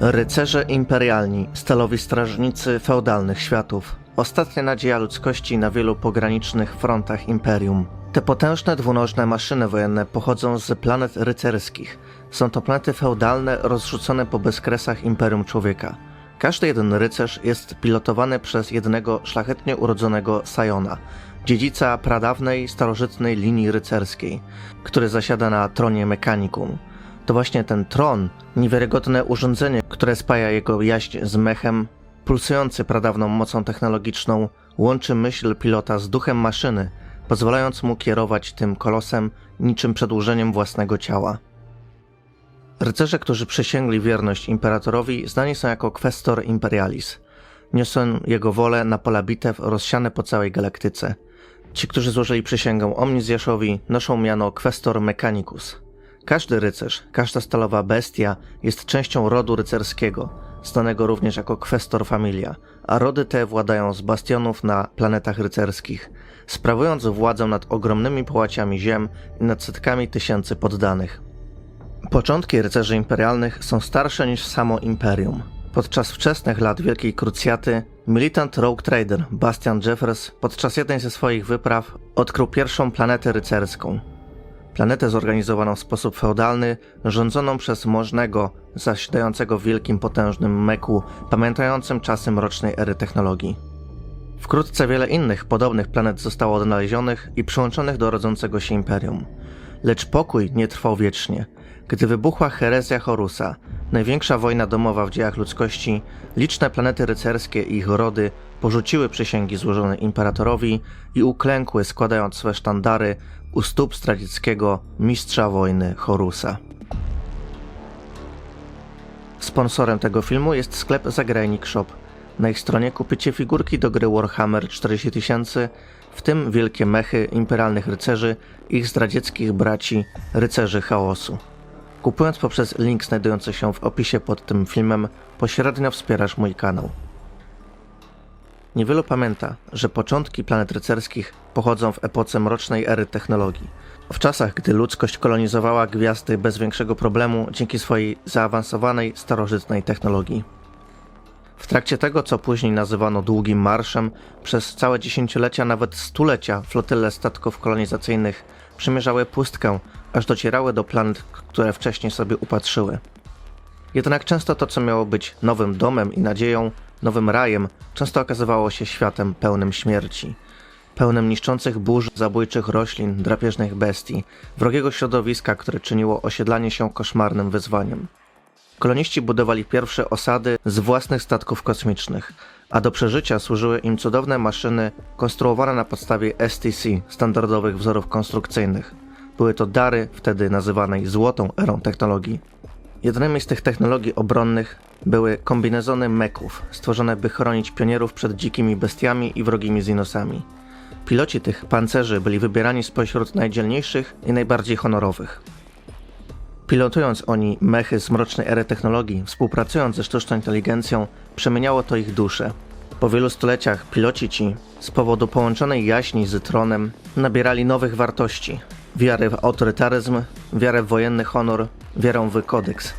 Rycerze imperialni, stalowi strażnicy feudalnych światów. Ostatnia nadzieja ludzkości na wielu pogranicznych frontach imperium. Te potężne dwunożne maszyny wojenne pochodzą z planet rycerskich. Są to planety feudalne rozrzucone po bezkresach imperium człowieka. Każdy jeden rycerz jest pilotowany przez jednego szlachetnie urodzonego Sajona, dziedzica pradawnej, starożytnej linii rycerskiej, który zasiada na tronie mechanikum. To właśnie ten tron, niewiarygodne urządzenie, które spaja jego jaźń z mechem, pulsujący pradawną mocą technologiczną, łączy myśl pilota z duchem maszyny, pozwalając mu kierować tym kolosem niczym przedłużeniem własnego ciała. Rycerze, którzy przysięgli wierność imperatorowi, znani są jako Questor Imperialis. Niosą jego wolę na pola bitew rozsiane po całej galaktyce. Ci, którzy złożyli przysięgę Omnizjaszowi, noszą miano Questor Mechanicus. Każdy rycerz, każda stalowa bestia jest częścią rodu rycerskiego, znanego również jako Questor Familia, a rody te władają z bastionów na planetach rycerskich, sprawując władzę nad ogromnymi połaciami ziem i nad setkami tysięcy poddanych. Początki rycerzy imperialnych są starsze niż samo imperium. Podczas wczesnych lat Wielkiej Krucjaty, militant rogue trader Bastian Jeffers podczas jednej ze swoich wypraw odkrył pierwszą planetę rycerską. Planetę zorganizowaną w sposób feudalny, rządzoną przez możnego, zasiadającego w wielkim potężnym meku, pamiętającym czasy mrocznej ery technologii. Wkrótce wiele innych podobnych planet zostało odnalezionych i przyłączonych do rodzącego się imperium. Lecz pokój nie trwał wiecznie. Gdy wybuchła herezja Horusa, największa wojna domowa w dziejach ludzkości, liczne planety rycerskie i ich rody porzuciły przysięgi złożone imperatorowi i uklękły, składając swe sztandary u stóp zdradzieckiego mistrza wojny Horusa. Sponsorem tego filmu jest sklep Zagrajnik Shop. Na ich stronie kupicie figurki do gry Warhammer 40 000, w tym wielkie mechy imperialnych rycerzy ich zdradzieckich braci, rycerzy chaosu. Kupując poprzez link znajdujący się w opisie pod tym filmem, pośrednio wspierasz mój kanał. Niewielu pamięta, że początki planet rycerskich pochodzą w epoce mrocznej ery technologii. W czasach, gdy ludzkość kolonizowała gwiazdy bez większego problemu dzięki swojej zaawansowanej, starożytnej technologii. W trakcie tego, co później nazywano długim marszem, przez całe dziesięciolecia, nawet stulecia, flotyle statków kolonizacyjnych przemierzały pustkę, aż docierały do planet, które wcześniej sobie upatrzyły. Jednak często to, co miało być nowym domem i nadzieją, nowym rajem, często okazywało się światem pełnym śmierci. Pełnym niszczących burz, zabójczych roślin, drapieżnych bestii, wrogiego środowiska, które czyniło osiedlanie się koszmarnym wyzwaniem. Koloniści budowali pierwsze osady z własnych statków kosmicznych, a do przeżycia służyły im cudowne maszyny konstruowane na podstawie STC, standardowych wzorów konstrukcyjnych. Były to dary wtedy nazywanej złotą erą technologii. Jednymi z tych technologii obronnych były kombinezony meków, stworzone by chronić pionierów przed dzikimi bestiami i wrogimi zinosami. Piloci tych pancerzy byli wybierani spośród najdzielniejszych i najbardziej honorowych. Pilotując oni mechy z mrocznej ery technologii, współpracując ze sztuczną inteligencją, przemieniało to ich dusze. Po wielu stuleciach piloci ci, z powodu połączonej jaźni z tronem, nabierali nowych wartości. Wiary w autorytaryzm, wiarę w wojenny honor, wiarę w kodeks.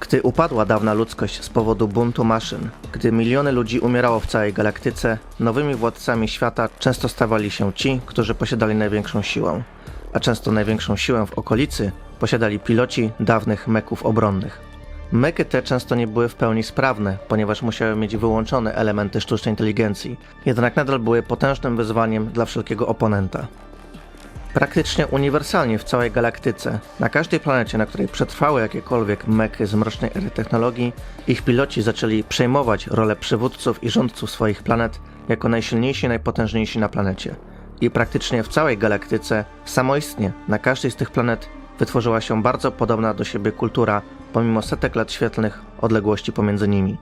Gdy upadła dawna ludzkość z powodu buntu maszyn, gdy miliony ludzi umierało w całej galaktyce, nowymi władcami świata często stawali się ci, którzy posiadali największą siłę a często największą siłę w okolicy posiadali piloci dawnych meków obronnych. Meky te często nie były w pełni sprawne, ponieważ musiały mieć wyłączone elementy sztucznej inteligencji, jednak nadal były potężnym wyzwaniem dla wszelkiego oponenta. Praktycznie uniwersalnie w całej galaktyce, na każdej planecie, na której przetrwały jakiekolwiek meky z mrocznej ery technologii, ich piloci zaczęli przejmować rolę przywódców i rządców swoich planet jako najsilniejsi najpotężniejsi na planecie. I praktycznie w całej galaktyce samoistnie na każdej z tych planet wytworzyła się bardzo podobna do siebie kultura, pomimo setek lat świetlnych odległości pomiędzy nimi.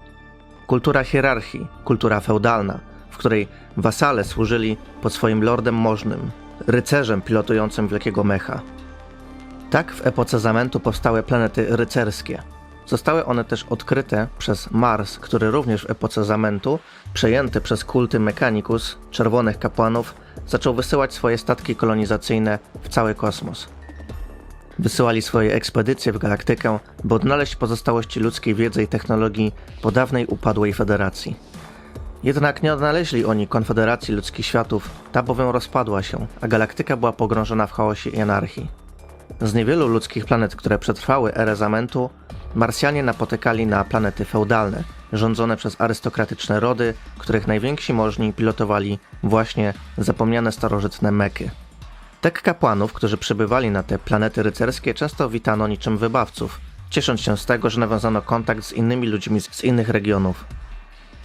Kultura hierarchii, kultura feudalna, w której wasale służyli pod swoim lordem możnym, rycerzem pilotującym wielkiego mecha. Tak w epoce zamętu powstały planety rycerskie. Zostały one też odkryte przez Mars, który również w epoce zamętu, przejęty przez kulty Mechanicus, czerwonych kapłanów, zaczął wysyłać swoje statki kolonizacyjne w cały kosmos. Wysyłali swoje ekspedycje w galaktykę, by odnaleźć pozostałości ludzkiej wiedzy i technologii po dawnej upadłej federacji. Jednak nie odnaleźli oni Konfederacji Ludzkich Światów, ta bowiem rozpadła się, a galaktyka była pogrążona w chaosie i anarchii. Z niewielu ludzkich planet, które przetrwały erę zamętu, Marsjanie napotykali na planety feudalne, rządzone przez arystokratyczne rody, których najwięksi możni pilotowali właśnie zapomniane starożytne meky. Tek kapłanów, którzy przybywali na te planety rycerskie, często witano niczym wybawców, ciesząc się z tego, że nawiązano kontakt z innymi ludźmi z innych regionów.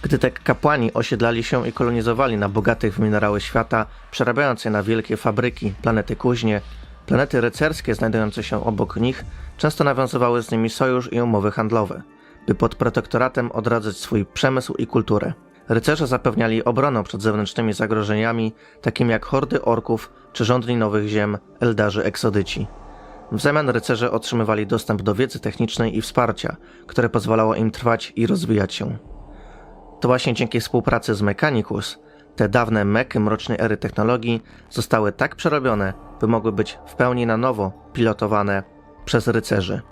Gdy te kapłani osiedlali się i kolonizowali na bogatych w minerały świata, przerabiając je na wielkie fabryki, planety kuźnie, planety rycerskie znajdujące się obok nich często nawiązywały z nimi sojusz i umowy handlowe, by pod protektoratem odradzać swój przemysł i kulturę. Rycerze zapewniali obronę przed zewnętrznymi zagrożeniami, takimi jak hordy orków czy rządni nowych ziem, eldarzy eksodyci. W zamian rycerze otrzymywali dostęp do wiedzy technicznej i wsparcia, które pozwalało im trwać i rozwijać się. To właśnie dzięki współpracy z Mechanicus te dawne meky mrocznej ery technologii zostały tak przerobione, by mogły być w pełni na nowo pilotowane przez rycerzy.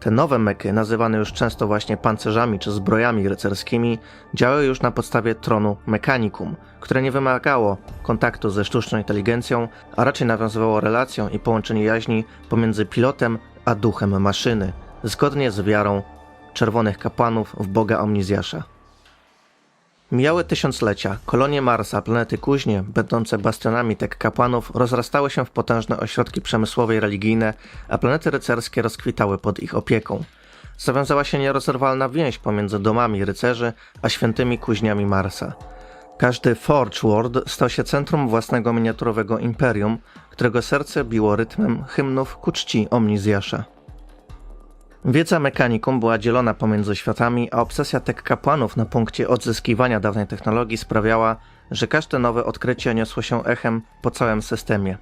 Te nowe meky, nazywane już często właśnie pancerzami czy zbrojami rycerskimi, działały już na podstawie tronu Mechanicum, które nie wymagało kontaktu ze sztuczną inteligencją, a raczej nawiązywało relację i połączenie jaźni pomiędzy pilotem a duchem maszyny, zgodnie z wiarą czerwonych kapłanów w Boga Omnizjasza. Mijały tysiąclecia, kolonie Marsa, planety Kuźnie, będące bastionami tek kapłanów, rozrastały się w potężne ośrodki przemysłowe i religijne, a planety rycerskie rozkwitały pod ich opieką. Zawiązała się nierozerwalna więź pomiędzy domami rycerzy a świętymi kuźniami Marsa. Każdy Forge World stał się centrum własnego miniaturowego imperium, którego serce biło rytmem hymnów ku czci Omnizjasza. Wiedza mechanikum była dzielona pomiędzy światami, a obsesja tek kapłanów na punkcie odzyskiwania dawnej technologii sprawiała, że każde nowe odkrycie niosło się echem po całym systemie.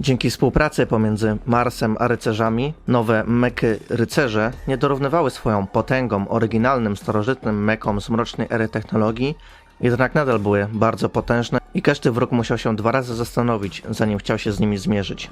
Dzięki współpracy pomiędzy Marsem a rycerzami, nowe meky rycerze nie dorównywały swoją potęgą oryginalnym starożytnym mekom z mrocznej ery technologii, jednak nadal były bardzo potężne i każdy wróg musiał się dwa razy zastanowić, zanim chciał się z nimi zmierzyć.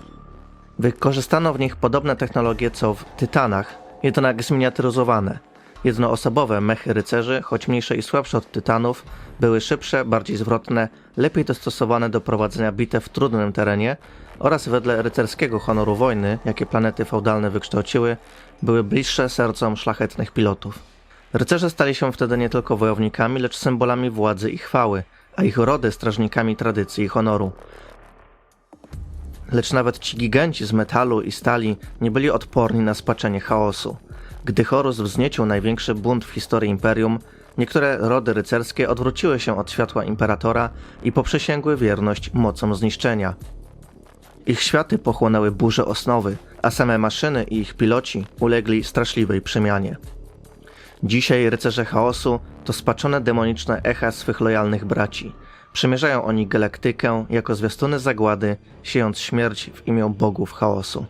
Wykorzystano w nich podobne technologie co w Tytanach, jednak zminiaturyzowane. Jednoosobowe mechy rycerzy, choć mniejsze i słabsze od Tytanów, były szybsze, bardziej zwrotne, lepiej dostosowane do prowadzenia bitew w trudnym terenie oraz wedle rycerskiego honoru wojny, jakie planety feudalne wykształciły, były bliższe sercom szlachetnych pilotów. Rycerze stali się wtedy nie tylko wojownikami, lecz symbolami władzy i chwały, a ich rody strażnikami tradycji i honoru. Lecz nawet ci giganci z metalu i stali nie byli odporni na spaczenie chaosu. Gdy Horus wzniecił największy bunt w historii Imperium, niektóre rody rycerskie odwróciły się od światła Imperatora i poprzysięgły wierność mocom zniszczenia. Ich światy pochłonęły burze osnowy, a same maszyny i ich piloci ulegli straszliwej przemianie. Dzisiaj rycerze chaosu to spaczone demoniczne echa swych lojalnych braci – Przemierzają oni galaktykę jako zwiastuny zagłady, siejąc śmierć w imię bogów chaosu.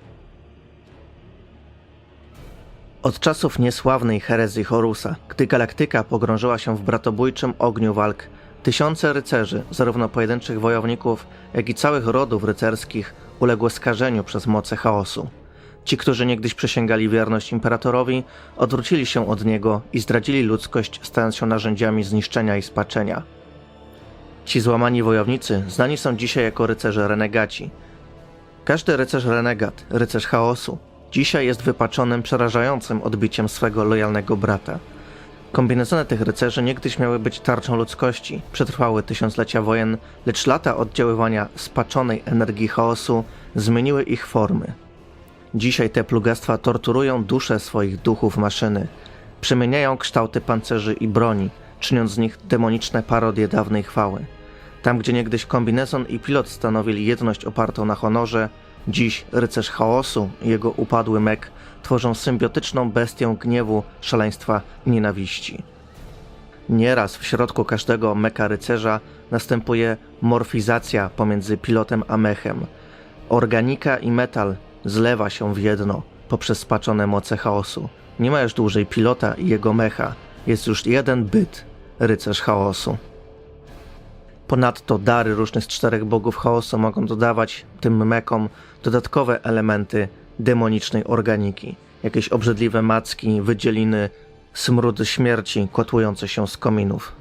Od czasów niesławnej herezji Horusa, gdy galaktyka pogrążyła się w bratobójczym ogniu walk, tysiące rycerzy, zarówno pojedynczych wojowników, jak i całych rodów rycerskich, uległo skażeniu przez moce chaosu. Ci, którzy niegdyś przysięgali wierność imperatorowi, odwrócili się od niego i zdradzili ludzkość, stając się narzędziami zniszczenia i spaczenia. Ci złamani wojownicy znani są dzisiaj jako rycerze renegaci. Każdy rycerz renegat, rycerz chaosu, dzisiaj jest wypaczonym, przerażającym odbiciem swego lojalnego brata. Kombinezony tych rycerzy niegdyś miały być tarczą ludzkości, przetrwały tysiąclecia wojen, lecz lata oddziaływania spaczonej energii chaosu zmieniły ich formy. Dzisiaj te plugastwa torturują dusze swoich duchów maszyny, przemieniają kształty pancerzy i broni, czyniąc z nich demoniczne parodie dawnej chwały. Tam, gdzie niegdyś kombinezon i pilot stanowili jedność opartą na honorze, dziś rycerz chaosu i jego upadły mek tworzą symbiotyczną bestię gniewu, szaleństwa i nienawiści. Nieraz w środku każdego meka rycerza następuje morfizacja pomiędzy pilotem a mechem. Organika i metal zlewa się w jedno poprzez spaczone moce chaosu. Nie ma już dłużej pilota i jego mecha, jest już jeden byt, rycerz chaosu. Ponadto dary różnych z czterech bogów chaosu mogą dodawać tym mekom dodatkowe elementy demonicznej organiki. Jakieś obrzydliwe macki, wydzieliny, smród śmierci kotłujące się z kominów.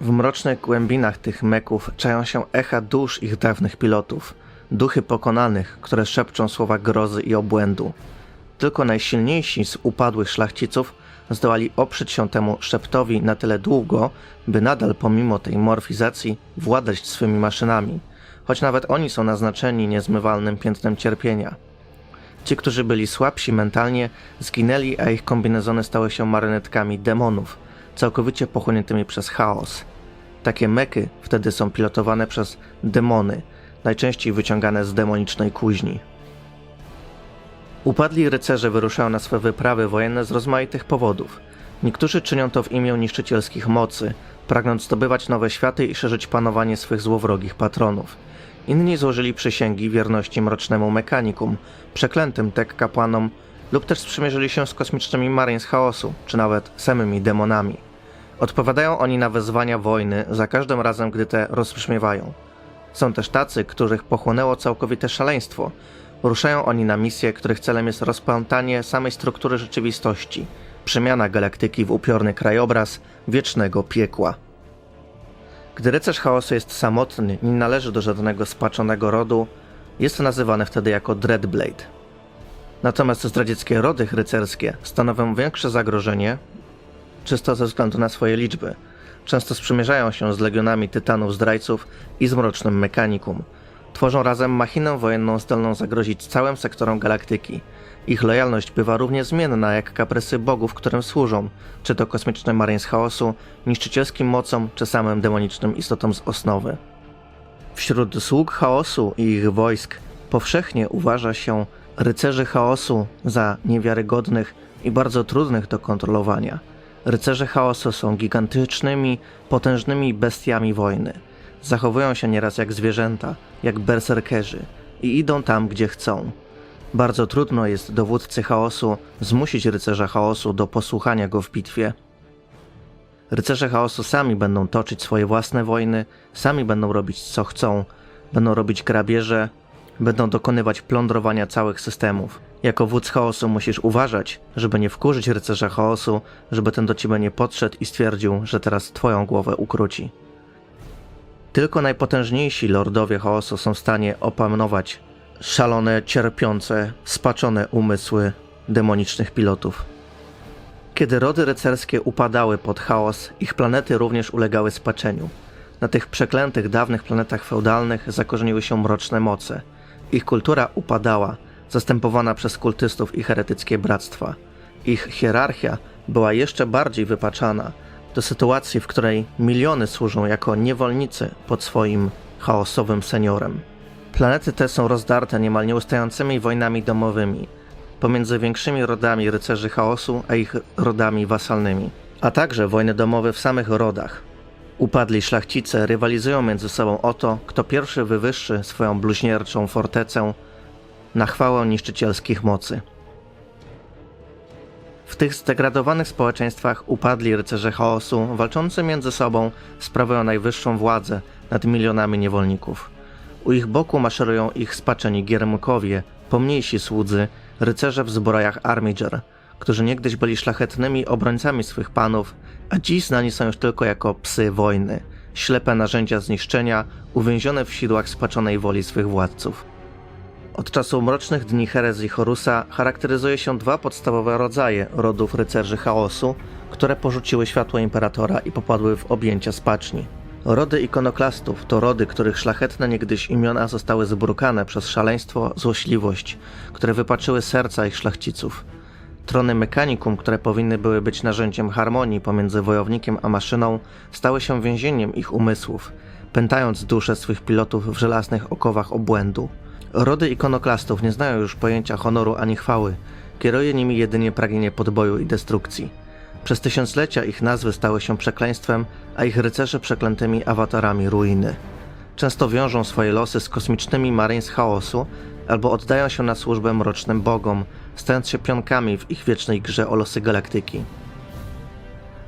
W mrocznych głębinach tych meków czają się echa dusz ich dawnych pilotów, duchy pokonanych, które szepczą słowa grozy i obłędu. Tylko najsilniejsi z upadłych szlachciców zdołali oprzeć się temu szeptowi na tyle długo, by nadal pomimo tej morfizacji władać swymi maszynami, choć nawet oni są naznaczeni niezmywalnym piętnem cierpienia. Ci, którzy byli słabsi mentalnie, zginęli, a ich kombinezony stały się marionetkami demonów, całkowicie pochłoniętymi przez chaos. Takie meky wtedy są pilotowane przez demony, najczęściej wyciągane z demonicznej kuźni. Upadli rycerze wyruszają na swe wyprawy wojenne z rozmaitych powodów. Niektórzy czynią to w imię niszczycielskich mocy, pragnąc zdobywać nowe światy i szerzyć panowanie swych złowrogich patronów. Inni złożyli przysięgi wierności mrocznemu mechanikum, przeklętym tek kapłanom, lub też sprzymierzyli się z kosmicznymi Marines Chaosu, czy nawet samymi demonami. Odpowiadają oni na wezwania wojny za każdym razem, gdy te rozbrzmiewają. Są też tacy, których pochłonęło całkowite szaleństwo. Ruszają oni na misje, których celem jest rozplątanie samej struktury rzeczywistości, przemiana galaktyki w upiorny krajobraz wiecznego piekła. Gdy rycerz chaosu jest samotny, nie należy do żadnego spaczonego rodu, jest nazywany wtedy jako Dreadblade. Natomiast zdradzieckie rody rycerskie stanowią większe zagrożenie, czysto ze względu na swoje liczby. Często sprzymierzają się z legionami tytanów zdrajców i z mrocznym mechanikum. Tworzą razem machinę wojenną zdolną zagrozić całym sektorom galaktyki. Ich lojalność bywa równie zmienna jak kaprysy bogów, którym służą, czy to kosmiczny Marines Chaosu, niszczycielskim mocom, czy samym demonicznym istotom z osnowy. Wśród sług chaosu i ich wojsk powszechnie uważa się rycerzy chaosu za niewiarygodnych i bardzo trudnych do kontrolowania. Rycerze chaosu są gigantycznymi, potężnymi bestiami wojny. Zachowują się nieraz jak zwierzęta, jak berserkerzy i idą tam, gdzie chcą. Bardzo trudno jest dowódcy chaosu zmusić rycerza chaosu do posłuchania go w bitwie. Rycerze chaosu sami będą toczyć swoje własne wojny, sami będą robić co chcą, będą robić grabieże, będą dokonywać plądrowania całych systemów. Jako wódz chaosu musisz uważać, żeby nie wkurzyć rycerza chaosu, żeby ten do ciebie nie podszedł i stwierdził, że teraz twoją głowę ukróci. Tylko najpotężniejsi lordowie chaosu są w stanie opanować szalone, cierpiące, spaczone umysły demonicznych pilotów. Kiedy rody rycerskie upadały pod chaos, ich planety również ulegały spaczeniu. Na tych przeklętych dawnych planetach feudalnych zakorzeniły się mroczne moce. Ich kultura upadała, zastępowana przez kultystów i heretyckie bractwa. Ich hierarchia była jeszcze bardziej wypaczana, do sytuacji, w której miliony służą jako niewolnicy pod swoim chaosowym seniorem. Planety te są rozdarte niemal nieustającymi wojnami domowymi pomiędzy większymi rodami rycerzy chaosu a ich rodami wasalnymi, a także wojny domowe w samych rodach. Upadli szlachcice rywalizują między sobą o to, kto pierwszy wywyższy swoją bluźnierczą fortecę na chwałę niszczycielskich mocy. W tych zdegradowanych społeczeństwach upadli rycerze chaosu, walczący między sobą, sprawują najwyższą władzę nad milionami niewolników. U ich boku maszerują ich spaczeni giermkowie, pomniejsi słudzy, rycerze w zbrojach Armiger, którzy niegdyś byli szlachetnymi obrońcami swych panów, a dziś znani są już tylko jako psy wojny, ślepe narzędzia zniszczenia, uwięzione w sidłach spaczonej woli swych władców. Od czasu mrocznych dni herezji Horusa charakteryzuje się dwa podstawowe rodzaje rodów rycerzy chaosu, które porzuciły światło imperatora i popadły w objęcia spaczni. Rody ikonoklastów to rody, których szlachetne niegdyś imiona zostały zbrukane przez szaleństwo, złośliwość, które wypaczyły serca ich szlachciców. Trony mechanikum, które powinny były być narzędziem harmonii pomiędzy wojownikiem a maszyną, stały się więzieniem ich umysłów, pętając dusze swych pilotów w żelaznych okowach obłędu. Rody ikonoklastów nie znają już pojęcia honoru ani chwały, kieruje nimi jedynie pragnienie podboju i destrukcji. Przez tysiąclecia ich nazwy stały się przekleństwem, a ich rycerze przeklętymi awatarami ruiny. Często wiążą swoje losy z kosmicznymi Marines chaosu albo oddają się na służbę mrocznym bogom, stając się pionkami w ich wiecznej grze o losy galaktyki.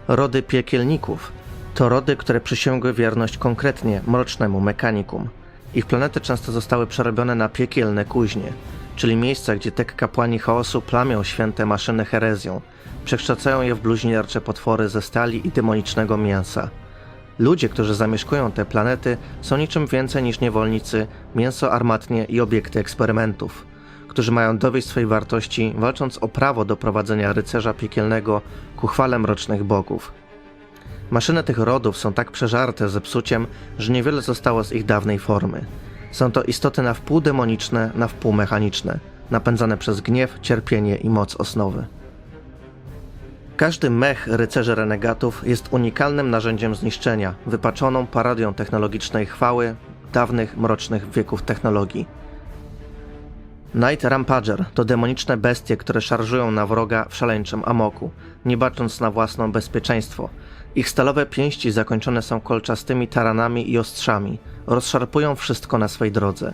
Rody piekielników To rody, które przysięgły wierność konkretnie mrocznemu mechanikum. Ich planety często zostały przerobione na piekielne kuźnie, czyli miejsca, gdzie tek kapłani chaosu plamią święte maszyny herezją, przekształcają je w bluźniercze potwory ze stali i demonicznego mięsa. Ludzie, którzy zamieszkują te planety, są niczym więcej niż niewolnicy, mięso armatnie i obiekty eksperymentów, którzy mają dowieść swojej wartości, walcząc o prawo do prowadzenia rycerza piekielnego ku chwale mrocznych bogów. Maszyny tych rodów są tak przeżarte zepsuciem, że niewiele zostało z ich dawnej formy. Są to istoty na wpół demoniczne, na wpół mechaniczne, napędzane przez gniew, cierpienie i moc osnowy. Każdy mech rycerzy renegatów jest unikalnym narzędziem zniszczenia, wypaczoną parodią technologicznej chwały dawnych, mrocznych wieków technologii. Night Rampager to demoniczne bestie, które szarżują na wroga w szaleńczym amoku, nie bacząc na własne bezpieczeństwo. Ich stalowe pięści zakończone są kolczastymi taranami i ostrzami, rozszarpują wszystko na swej drodze.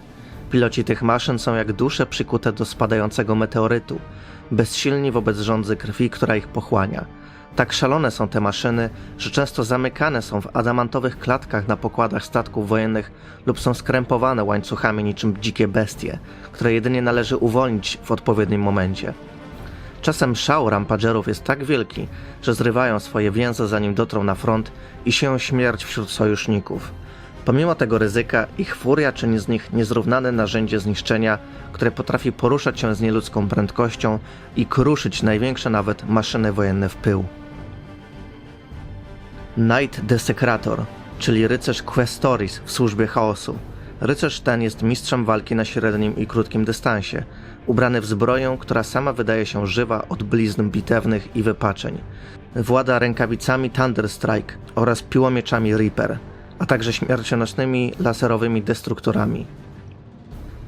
Piloci tych maszyn są jak dusze przykute do spadającego meteorytu, bezsilni wobec rządzy krwi, która ich pochłania. Tak szalone są te maszyny, że często zamykane są w adamantowych klatkach na pokładach statków wojennych lub są skrępowane łańcuchami niczym dzikie bestie, które jedynie należy uwolnić w odpowiednim momencie. Czasem szał rampagerów jest tak wielki, że zrywają swoje więzy zanim dotrą na front i sieją śmierć wśród sojuszników. Pomimo tego ryzyka, ich furia czyni z nich niezrównane narzędzie zniszczenia, które potrafi poruszać się z nieludzką prędkością i kruszyć największe nawet maszyny wojenne w pył. Knight Desecrator, czyli rycerz Questoris w służbie chaosu. Rycerz ten jest mistrzem walki na średnim i krótkim dystansie, ubrany w zbroję, która sama wydaje się żywa od blizn bitewnych i wypaczeń. Włada rękawicami Thunderstrike oraz piłomieczami Reaper, a także śmiercionośnymi laserowymi destruktorami.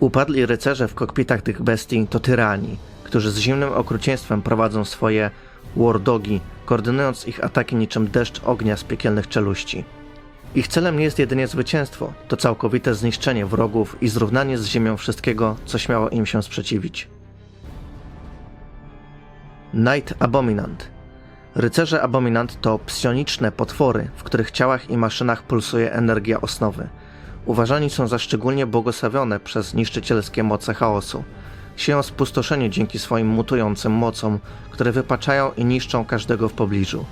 Upadli rycerze w kokpitach tych bestii to tyrani, którzy z zimnym okrucieństwem prowadzą swoje war dogi, koordynując ich ataki niczym deszcz ognia z piekielnych czeluści. Ich celem nie jest jedynie zwycięstwo, to całkowite zniszczenie wrogów i zrównanie z ziemią wszystkiego, co śmiało im się sprzeciwić. Night Abominant Rycerze Abominant to psioniczne potwory, w których ciałach i maszynach pulsuje energia osnowy. Uważani są za szczególnie błogosławione przez niszczycielskie moce chaosu. Sieją spustoszenie dzięki swoim mutującym mocom, które wypaczają i niszczą każdego w pobliżu.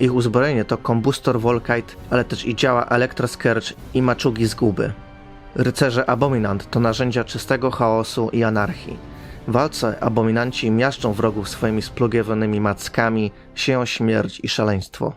Ich uzbrojenie to kombustor Volkite, ale też i działa Elektroscourge i maczugi zguby. Rycerze Abominant to narzędzia czystego chaosu i anarchii. W walce abominanci miażdżą wrogów swoimi splugiewionymi mackami, sieją śmierć i szaleństwo.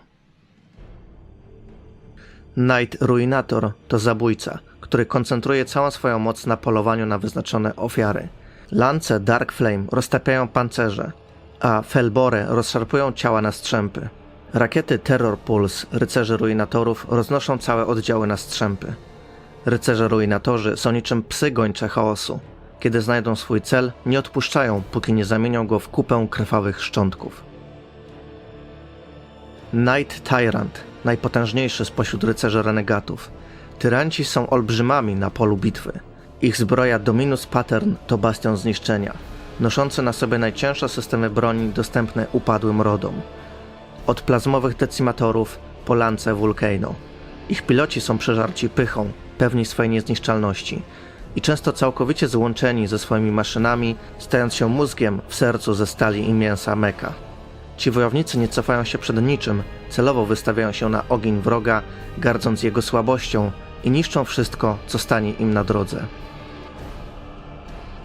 Knight Ruinator to zabójca, który koncentruje całą swoją moc na polowaniu na wyznaczone ofiary. Lance Dark Flame roztapiają pancerze, a Felbore rozszarpują ciała na strzępy. Rakiety Terror Pulse rycerzy ruinatorów roznoszą całe oddziały na strzępy. Rycerze ruinatorzy są niczym psy gończe chaosu. Kiedy znajdą swój cel, nie odpuszczają, póki nie zamienią go w kupę krwawych szczątków. Knight Tyrant, najpotężniejszy spośród rycerzy renegatów. Tyranci są olbrzymami na polu bitwy. Ich zbroja Dominus Pattern to bastion zniszczenia, noszący na sobie najcięższe systemy broni dostępne upadłym rodom. Od plazmowych decimatorów po lance Vulcano. Ich piloci są przeżarci pychą, pewni swojej niezniszczalności i często całkowicie złączeni ze swoimi maszynami, stając się mózgiem w sercu ze stali i mięsa meka. Ci wojownicy nie cofają się przed niczym, celowo wystawiają się na ogień wroga, gardząc jego słabością i niszczą wszystko, co stanie im na drodze.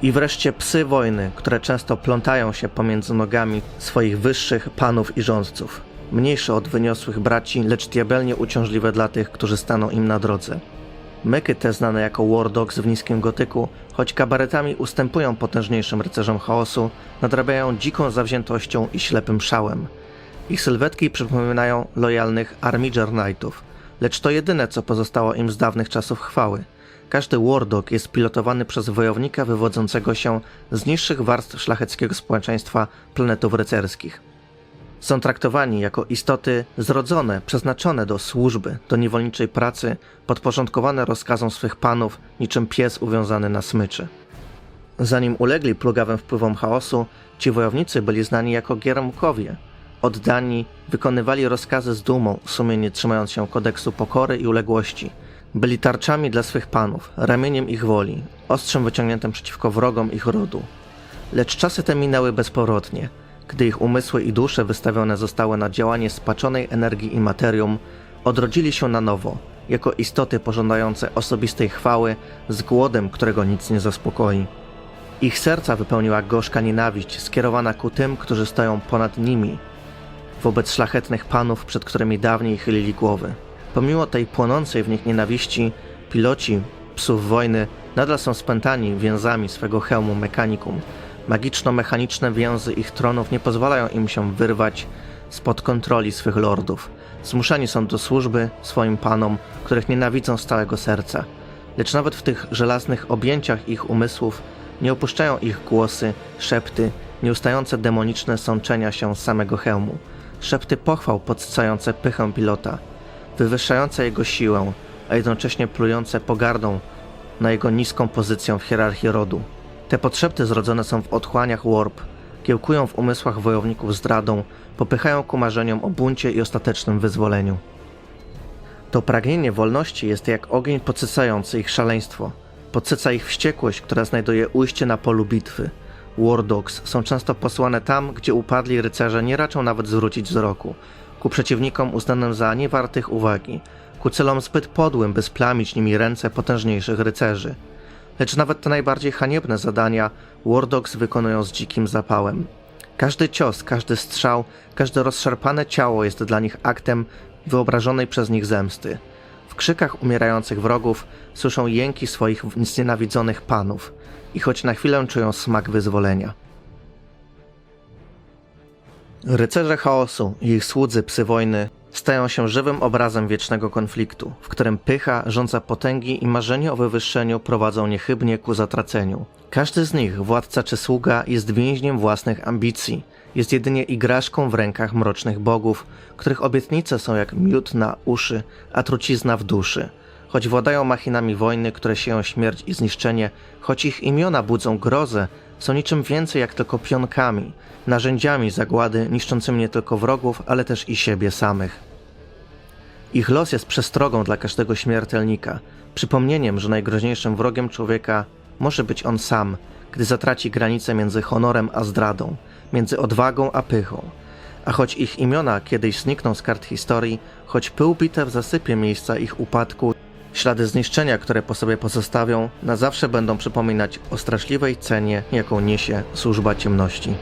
I wreszcie psy wojny, które często plątają się pomiędzy nogami swoich wyższych panów i rządców. Mniejsze od wyniosłych braci, lecz diabelnie uciążliwe dla tych, którzy staną im na drodze. Meky te znane jako War Dogs w niskim gotyku, choć kabaretami ustępują potężniejszym rycerzom chaosu, nadrabiają dziką zawziętością i ślepym szałem. Ich sylwetki przypominają lojalnych Armiger Knightów, lecz to jedyne, co pozostało im z dawnych czasów chwały. Każdy War Dog jest pilotowany przez wojownika wywodzącego się z niższych warstw szlacheckiego społeczeństwa planetów rycerskich. Są traktowani jako istoty zrodzone, przeznaczone do służby, do niewolniczej pracy, podporządkowane rozkazom swych panów, niczym pies uwiązany na smyczy. Zanim ulegli plugawym wpływom chaosu, ci wojownicy byli znani jako Giermkowie, oddani, wykonywali rozkazy z dumą, sumiennie trzymając się kodeksu pokory i uległości. Byli tarczami dla swych panów, ramieniem ich woli, ostrzem wyciągniętym przeciwko wrogom ich rodu. Lecz czasy te minęły bezpowrotnie, gdy ich umysły i dusze wystawione zostały na działanie spaczonej energii i materium, odrodzili się na nowo, jako istoty pożądające osobistej chwały z głodem, którego nic nie zaspokoi. Ich serca wypełniła gorzka nienawiść skierowana ku tym, którzy stoją ponad nimi, wobec szlachetnych panów, przed którymi dawniej chylili głowy. Pomimo tej płonącej w nich nienawiści, piloci psów wojny nadal są spętani więzami swego hełmu mechanikum. Magiczno-mechaniczne więzy ich tronów nie pozwalają im się wyrwać spod kontroli swych lordów. Zmuszani są do służby swoim panom, których nienawidzą z całego serca. Lecz nawet w tych żelaznych objęciach ich umysłów nie opuszczają ich głosy, szepty, nieustające demoniczne sączenia się z samego hełmu. Szepty pochwał podsycające pychę pilota, wywyższające jego siłę, a jednocześnie plujące pogardą na jego niską pozycję w hierarchii rodu. Te podszepty zrodzone są w otchłaniach warp, kiełkują w umysłach wojowników zdradą, popychają ku marzeniom o buncie i ostatecznym wyzwoleniu. To pragnienie wolności jest jak ogień podsycający ich szaleństwo. Podsyca ich wściekłość, która znajduje ujście na polu bitwy. War Dogs są często posłane tam, gdzie upadli rycerze nie raczą nawet zwrócić wzroku, ku przeciwnikom uznanym za niewartych uwagi, ku celom zbyt podłym, by splamić nimi ręce potężniejszych rycerzy. Lecz nawet te najbardziej haniebne zadania War Dogs wykonują z dzikim zapałem. Każdy cios, każdy strzał, każde rozszarpane ciało jest dla nich aktem wyobrażonej przez nich zemsty. W krzykach umierających wrogów słyszą jęki swoich znienawidzonych panów i choć na chwilę czują smak wyzwolenia. Rycerze chaosu i ich słudzy psy wojny stają się żywym obrazem wiecznego konfliktu, w którym pycha, rządza potęgi i marzenie o wywyższeniu prowadzą niechybnie ku zatraceniu. Każdy z nich, władca czy sługa, jest więźniem własnych ambicji, jest jedynie igraszką w rękach mrocznych bogów, których obietnice są jak miód na uszy, a trucizna w duszy. Choć władają machinami wojny, które sieją śmierć i zniszczenie, choć ich imiona budzą grozę, są niczym więcej jak tylko pionkami, narzędziami zagłady niszczącymi nie tylko wrogów, ale też i siebie samych. Ich los jest przestrogą dla każdego śmiertelnika, przypomnieniem, że najgroźniejszym wrogiem człowieka może być on sam, gdy zatraci granicę między honorem a zdradą, między odwagą a pychą. A choć ich imiona kiedyś znikną z kart historii, choć pył bitew zasypie miejsca ich upadku, ślady zniszczenia, które po sobie pozostawią, na zawsze będą przypominać o straszliwej cenie, jaką niesie służba ciemności.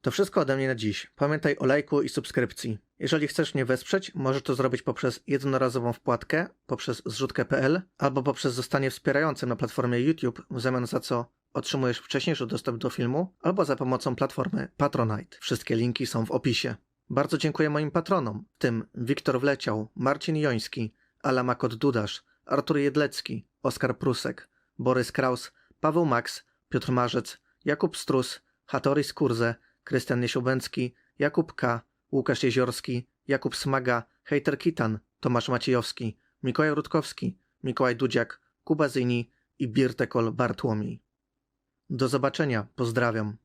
To wszystko ode mnie na dziś. Pamiętaj o lajku i subskrypcji. Jeżeli chcesz mnie wesprzeć, możesz to zrobić poprzez jednorazową wpłatkę, poprzez zrzutkę.pl albo poprzez zostanie wspierającym na platformie YouTube, w zamian za co otrzymujesz wcześniejszy dostęp do filmu, albo za pomocą platformy Patronite. Wszystkie linki są w opisie. Bardzo dziękuję moim patronom, w tym Wiktor Wleciał, Marcin Joński, Ala Makot Dudasz, Artur Jedlecki, Oskar Prusek, Borys Kraus, Paweł Max, Piotr Marzec, Jakub Strus, Hatoris Kurze, Krystian Niesiubęcki, Jakub K., Łukasz Jeziorski, Jakub Smaga, Hejter Kitan, Tomasz Maciejowski, Mikołaj Rutkowski, Mikołaj Dudziak, Kuba Zyni i Birtekol Bartłomiej. Do zobaczenia, pozdrawiam.